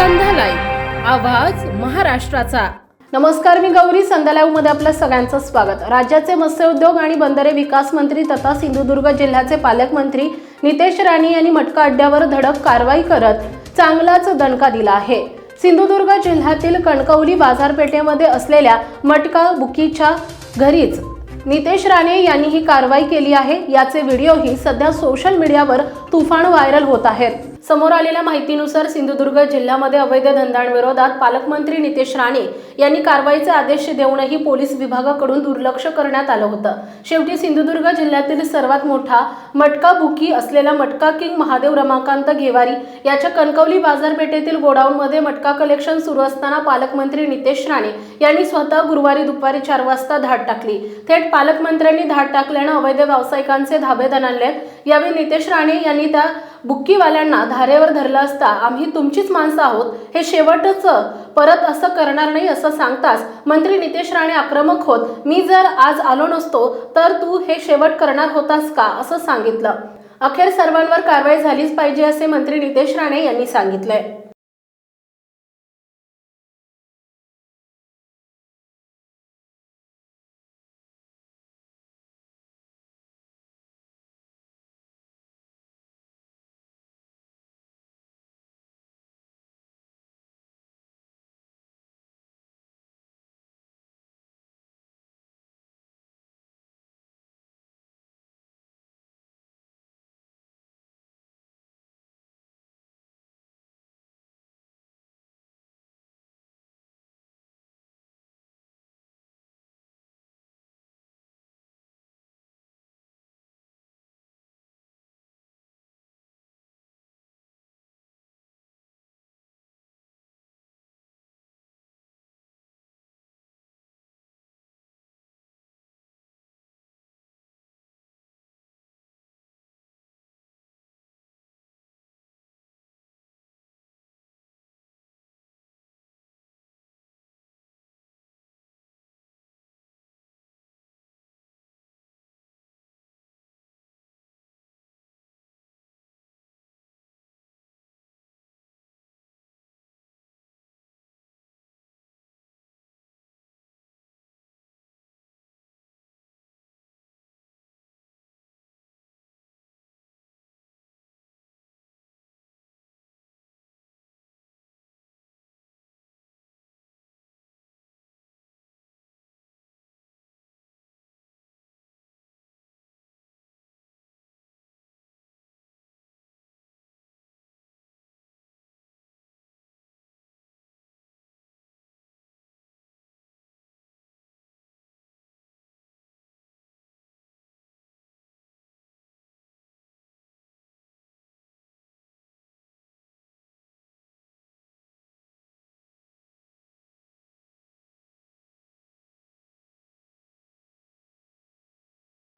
आवाज महाराष्ट्राचा. नमस्कार मी गौरी. संध्या मध्ये आपलं सगळ्यांचं स्वागत. राज्याचे मत्स्योद्योग आणि बंदरे विकास मंत्री तथा सिंधुदुर्ग जिल्ह्याचे पालकमंत्री नितेश राणे यांनी मटका अड्ड्यावर धडक कारवाई करत चांगलाच दणका दिला आहे. सिंधुदुर्ग जिल्ह्यातील कणकवली बाजारपेठेमध्ये असलेल्या मटका बुकीच्या घरीच नितेश राणे यांनी ही कारवाई केली आहे. याचे व्हिडिओही सध्या सोशल मीडियावर तुफान व्हायरल होत आहेत. समोर आलेल्या माहितीनुसार सिंधुदुर्ग जिल्ह्यामध्ये अवैध धंद्यांविरोधात पालकमंत्री नितेश राणे यांनी कारवाईचे आदेश देऊनही पोलीस विभागाकडून दुर्लक्ष करण्यात आलं होतं. शेवटी सिंधुदुर्ग जिल्ह्यातील सर्वात मोठा मटका बुकी असलेला मटका किंग महादेव रमाकांत घेवारी याच्या कणकवली बाजारपेठेतील गोडाऊनमध्ये मटका कलेक्शन सुरू असताना पालकमंत्री नितेश राणे यांनी स्वतः गुरुवारी दुपारी चार वाजता धाड टाकली. थेट पालकमंत्र्यांनी धाड टाकल्यानं अवैध व्यावसायिकांचे धाबे दणाणले यावेळी नितेश राणे यांनी त्या बुक्कीवाल्यांना धारेवर धरलं असता आम्ही तुमचीच माणसं आहोत. हे शेवटच परत असं करणार नाही असं सांगताच मंत्री नितेश राणे आक्रमक होत मी जर आज आलो नसतो तर तू हे शेवट करणार होतास का? असं सांगितलं. अखेर सर्वांवर कारवाई झालीच पाहिजे असे मंत्री नितेश राणे यांनी सांगितलंय.